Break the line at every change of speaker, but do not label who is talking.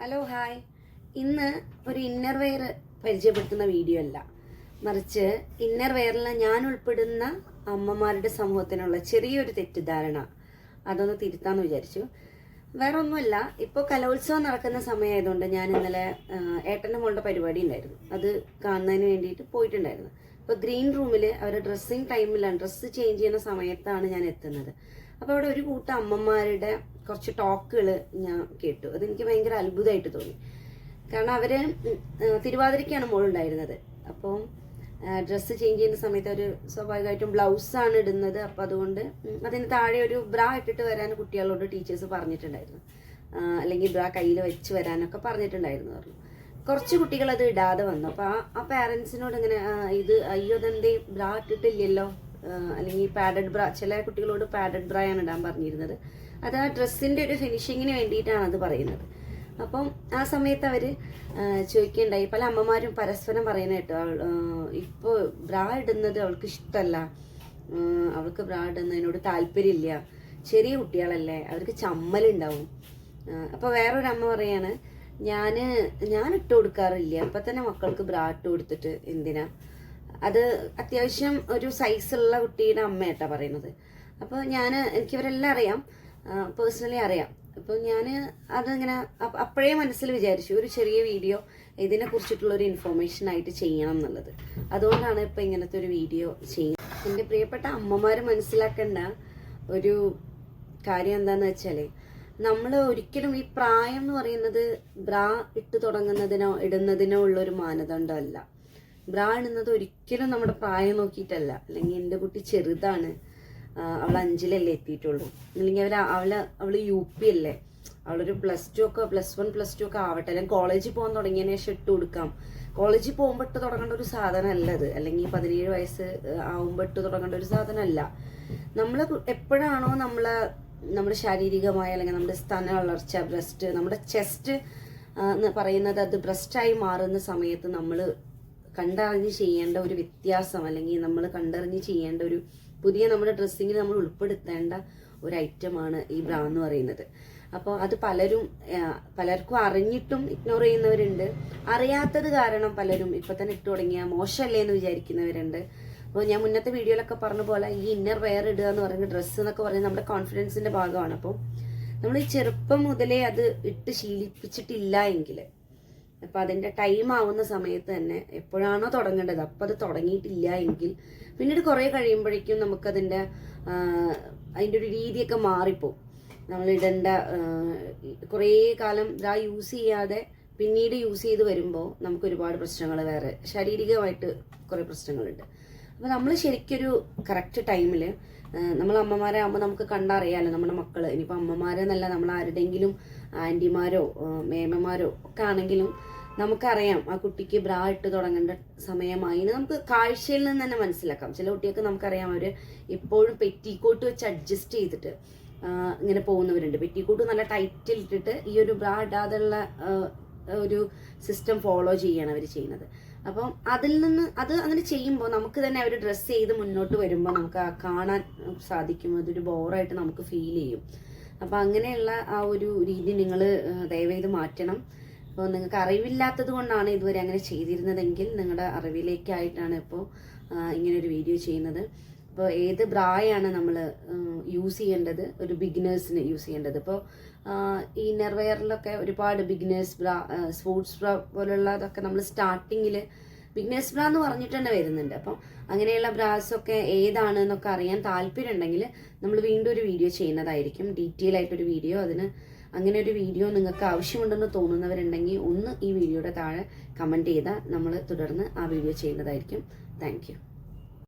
Hello hi ഇന്ന് ഒരു inner wear പരിചയപ്പെടുത്തുന്ന വീഡിയോ അല്ല. മറിച്ച് ഇന്നർ വെയറിൽ ഞാൻ ഉൾപ്പെടുന്ന അമ്മമാരുടെ സമൂഹത്തിനുള്ള ചെറിയൊരു തെറ്റിദ്ധാരണ. അതൊന്ന് തിരുത്താന്ന് വിചാരിച്ചു. വേറെ ഒന്നുമല്ല ഇപ്പോൾ കലോത്സവം നടക്കുന്ന സമയമായതുകൊണ്ട് ഞാൻ ഇന്നലെ ഏട്ടന്റെ മോളുടെ പരിപാടി ഉണ്ടായിരുന്നു. അത് കാണുന്നതിന് വേണ്ടിയിട്ട് പോയിട്ടുണ്ടായിരുന്നു. ഇപ്പോൾ ഗ്രീൻ റൂമിൽ അവർ ഡ്രസ്സിങ് ടൈമിലാണ്. ഡ്രസ്സ് ചേഞ്ച് ചെയ്യുന്ന സമയത്താണ് ഞാൻ എത്തുന്നത്. അപ്പോൾ അവിടെ ഒരു കൂട്ടം അമ്മമാരുടെ കുറച്ച് ടോക്കുകൾ ഞാൻ കേട്ടു. അതെനിക്ക് ഭയങ്കര അത്ഭുതമായിട്ട് തോന്നി. കാരണം അവർ തിരുവാതിരക്കാണ് മോളുണ്ടായിരുന്നത്. അപ്പം ഡ്രസ്സ് ചേഞ്ച് ചെയ്യുന്ന സമയത്ത് അവർ സ്വാഭാവികമായിട്ടും ബ്ലൗസാണ് ഇടുന്നത്. അപ്പം അതുകൊണ്ട് അതിന് താഴെ ഒരു ബ്രാ ഇട്ടിട്ട് വരാൻ കുട്ടികളോട് ടീച്ചേഴ്സ് പറഞ്ഞിട്ടുണ്ടായിരുന്നു. അല്ലെങ്കിൽ ബ്രാ കയ്യിൽ വെച്ച് വരാനൊക്കെ പറഞ്ഞിട്ടുണ്ടായിരുന്നു പറഞ്ഞു. കുറച്ച് കുട്ടികൾ അത് ഇടാതെ വന്നു. അപ്പോൾ ആ ആ ഇങ്ങനെ ഇത് അയ്യോ ഇതെന്തേ ബ്രാ ഇട്ടിട്ടില്ലല്ലോ അല്ലെങ്കിൽ പാഡഡ് ബ്രാ ചില കുട്ടികളോട് പാഡഡ് ബ്രായാണ് ഇടാൻ പറഞ്ഞിരുന്നത്. അത് ആ ഡ്രസ്സിന്റെ ഒരു ഫിനിഷിങ്ങിന് വേണ്ടിയിട്ടാണ് അത് പറയുന്നത്. അപ്പം ആ സമയത്ത് അവർ ചോദിക്കുകയുണ്ടായി പല അമ്മമാരും പരസ്പരം പറയുന്ന കേട്ടോ ഇപ്പോൾ ബ്രാ ഇടുന്നത് അവൾക്ക് ഇഷ്ടമല്ല അവൾക്ക് ബ്രാ ഇടുന്നതിനോട് താല്പര്യമില്ല. ചെറിയ കുട്ടികളല്ലേ അവർക്ക് ചമ്മലുണ്ടാവും. അപ്പോൾ വേറൊരു അമ്മ പറയാണ് ഞാൻ ഞാൻ ഇട്ട് കൊടുക്കാറില്ല. അപ്പം തന്നെ മക്കൾക്ക് ബ്രാ ഇട്ട് കൊടുത്തിട്ട് എന്തിനാ? അത് അത്യാവശ്യം ഒരു സൈസ് ഉള്ള കുട്ടിയുടെ അമ്മയായിട്ടാണ് പറയുന്നത് അപ്പോൾ ഞാൻ എനിക്കിവരെല്ലാം അറിയാം. പേഴ്സണലി അറിയാം. അപ്പോൾ ഞാൻ അതിങ്ങനെ അപ്പ- അപ്പോഴേ മനസ്സിൽ വിചാരിച്ചു ഒരു ചെറിയ വീഡിയോ ഇതിനെ കുറിച്ചിട്ടുള്ള ഒരു ഇൻഫോർമേഷൻ ആയിട്ട് ചെയ്യണം എന്നുള്ളത്. അതുകൊണ്ടാണ് ഇപ്പോൾ ഇങ്ങനത്തെ ഒരു വീഡിയോ ചെയ്യുന്നത്. എന്റെ പ്രിയപ്പെട്ട അമ്മമാർ മനസ്സിലാക്കേണ്ട ഒരു കാര്യം എന്താന്ന് വെച്ചാൽ നമ്മൾ ഒരിക്കലും ഈ പ്രായം എന്ന് പറയുന്നത് ബ്രാ ഇട്ട് തുടങ്ങുന്നതിനോ ഇടുന്നതിനോ ഉള്ള ഒരു മാനദണ്ഡമല്ല. ബ്രാ ഇടുന്നത് ഒരിക്കലും നമ്മുടെ പ്രായം നോക്കിയിട്ടല്ല. അല്ലെങ്കിൽ എന്റെ കുട്ടി ചെറുതാണ്. അവൾ അഞ്ചിലല്ലേ എത്തിയിട്ടുള്ളൂ. അല്ലെങ്കിൽ അവർ അവൾ അവൾ യു പി അല്ലേ? അവളൊരു പ്ലസ് ടു ഒക്കെ പ്ലസ് വൺ പ്ലസ് ടു ഒക്കെ ആവട്ടെ. അല്ലെങ്കിൽ കോളേജിൽ പോകാൻ തുടങ്ങിയതിന് ശേഷം ഇട്ട് കൊടുക്കാം. കോളേജിൽ പോകുമ്പോൾ ഇട്ട് തുടങ്ങേണ്ട ഒരു സാധനം അല്ല അത് അല്ലെങ്കിൽ പതിനേഴ് വയസ്സ് ആവുമ്പോൾ ഇട്ട് തുടങ്ങേണ്ട ഒരു സാധനമല്ല. നമ്മൾ എപ്പോഴാണോ നമ്മളെ നമ്മുടെ ശാരീരികമായ അല്ലെങ്കിൽ നമ്മുടെ സ്തന വളർച്ച ബ്രസ്റ്റ് നമ്മുടെ ചെസ്റ്റ് എന്ന് പറയുന്നത് അത് ബ്രസ്റ്റായി മാറുന്ന സമയത്ത് നമ്മൾ കണ്ടറിഞ്ഞ് ചെയ്യേണ്ട ഒരു വ്യത്യാസം അല്ലെങ്കിൽ നമ്മൾ കണ്ടറിഞ്ഞ് ചെയ്യേണ്ട ഒരു പുതിയ നമ്മുടെ ഡ്രസ്സിങ്ങിൽ നമ്മൾ ഉൾപ്പെടുത്തേണ്ട ഒരു ഐറ്റമാണ് ഈ ബ്രാ എന്ന് പറയുന്നത്. അപ്പോൾ അത് പലരും പലർക്കും അറിഞ്ഞിട്ടും ഇഗ്നോർ ചെയ്യുന്നവരുണ്ട്. അറിയാത്തത് കാരണം പലരും ഇപ്പം തന്നെ ഇട്ട് തുടങ്ങിയ മോശമല്ലേ എന്ന് വിചാരിക്കുന്നവരുണ്ട്. അപ്പോൾ ഞാൻ മുന്നത്തെ വീഡിയോയിലൊക്കെ പറഞ്ഞ പോലെ ഈ ഇന്നർ വെയർ ഇടുക എന്ന് പറയുന്ന ഡ്രസ്സ് എന്നൊക്കെ പറയുന്നത് നമ്മുടെ കോൺഫിഡൻസിന്റെ ഭാഗമാണ്. അപ്പോൾ നമ്മൾ ചെറുപ്പം മുതലേ അത് ഇട്ട് ശീലിപ്പിച്ചിട്ടില്ല എങ്കിൽ അപ്പൊ അതിന്റെ ടൈം ആവുന്ന സമയത്ത് തന്നെ എപ്പോഴാണോ തുടങ്ങേണ്ടത് അപ്പൊ അത് തുടങ്ങിയിട്ടില്ല എങ്കിൽ പിന്നീട് കുറേ കഴിയുമ്പോഴേക്കും നമുക്കതിന്റെ അതിന്റെ ഒരു രീതിയൊക്കെ മാറിപ്പോവും. നമ്മൾ ഇടേണ്ട കുറേ കാലം ഇതാ യൂസ് ചെയ്യാതെ പിന്നീട് യൂസ് ചെയ്ത് വരുമ്പോൾ നമുക്ക് ഒരുപാട് പ്രശ്നങ്ങൾ വേറെ ശാരീരികമായിട്ട് കുറേ പ്രശ്നങ്ങളുണ്ട്. അപ്പോൾ നമ്മൾ ശരിക്കൊരു കറക്റ്റ് ടൈമിൽ നമ്മൾ അമ്മമാരെ ആകുമ്പോൾ നമുക്ക് കണ്ടറിയാലോ നമ്മുടെ മക്കൾ ഇനിയിപ്പോൾ അമ്മമാരെന്നല്ല നമ്മൾ ആരുടെയെങ്കിലും ആന്റിമാരോ മേമമാരോ ഒക്കെ ആണെങ്കിലും നമുക്കറിയാം ആ കുട്ടിക്ക് ബ്രാ ഇട്ട് തുടങ്ങേണ്ട സമയമായി നമുക്ക് കാഴ്ചയിൽ നിന്ന് തന്നെ മനസ്സിലാക്കാം. ചില കുട്ടികൾക്ക് നമുക്കറിയാം അവർ ഇപ്പോഴും പെറ്റിക്കോട്ട് വെച്ച് അഡ്ജസ്റ്റ് ചെയ്തിട്ട് ഇങ്ങനെ പോകുന്നവരുണ്ട്. പെറ്റിക്കോട്ട് നല്ല ടൈറ്റിൽ ഇട്ടിട്ട് ഈ ഒരു ബ്രാ ഇടാതെയുള്ള ഒരു സിസ്റ്റം ഫോളോ ചെയ്യാണ് അവർ ചെയ്യുന്നത്. അപ്പം അതിൽ നിന്ന് അത് അങ്ങനെ ചെയ്യുമ്പോൾ നമുക്ക് തന്നെ അവർ ഡ്രസ്സ് ചെയ്ത് മുന്നോട്ട് വരുമ്പോൾ നമുക്ക് കാണാൻ സാധിക്കും. അതൊരു ബോറായിട്ട് നമുക്ക് ഫീൽ ചെയ്യും. അപ്പം അങ്ങനെയുള്ള ആ ഒരു രീതി നിങ്ങൾ ദയവേത് മാറ്റണം. അപ്പോൾ നിങ്ങൾക്ക് അറിവില്ലാത്തത് കൊണ്ടാണ് ഇതുവരെ അങ്ങനെ ചെയ്തിരുന്നതെങ്കിൽ നിങ്ങളുടെ അറിവിലേക്കായിട്ടാണ് ഇപ്പോൾ ഇങ്ങനെ ഒരു വീഡിയോ ചെയ്യുന്നത്. അപ്പോൾ ഏത് ബ്രായാണ് നമ്മൾ യൂസ് ചെയ്യേണ്ടത്? ഒരു ബിഗിനേഴ്സിന് യൂസ് ചെയ്യേണ്ടത്. ഇപ്പോൾ ഈ നെർവെയറിലൊക്കെ ഒരുപാട് ബിഗിനേഴ്സ് ബ്രാ സ്പോർട്സ് ബ്രാ പോലുള്ളതൊക്കെ നമ്മൾ സ്റ്റാർട്ടിങ്ങിൽ ബിഗ്നേഴ്സ് ബ്രാ എന്ന് പറഞ്ഞിട്ട് തന്നെ വരുന്നുണ്ട്. അപ്പം അങ്ങനെയുള്ള ബ്രാസ് ഒക്കെ ഏതാണ് എന്നൊക്കെ അറിയാൻ താല്പര്യം ഉണ്ടെങ്കിൽ നമ്മൾ വീണ്ടും ഒരു വീഡിയോ ചെയ്യുന്നതായിരിക്കും. ഡീറ്റെയിൽ ആയിട്ടൊരു വീഡിയോ അതിന് അങ്ങനെ ഒരു വീഡിയോ നിങ്ങൾക്ക് ആവശ്യമുണ്ടെന്ന് തോന്നുന്നവരുണ്ടെങ്കിൽ ഒന്ന് ഈ വീഡിയോയുടെ താഴെ കമന്റ് ചെയ്താൽ നമ്മൾ തുടർന്ന് ആ വീഡിയോ ചെയ്യുന്നതായിരിക്കും. താങ്ക്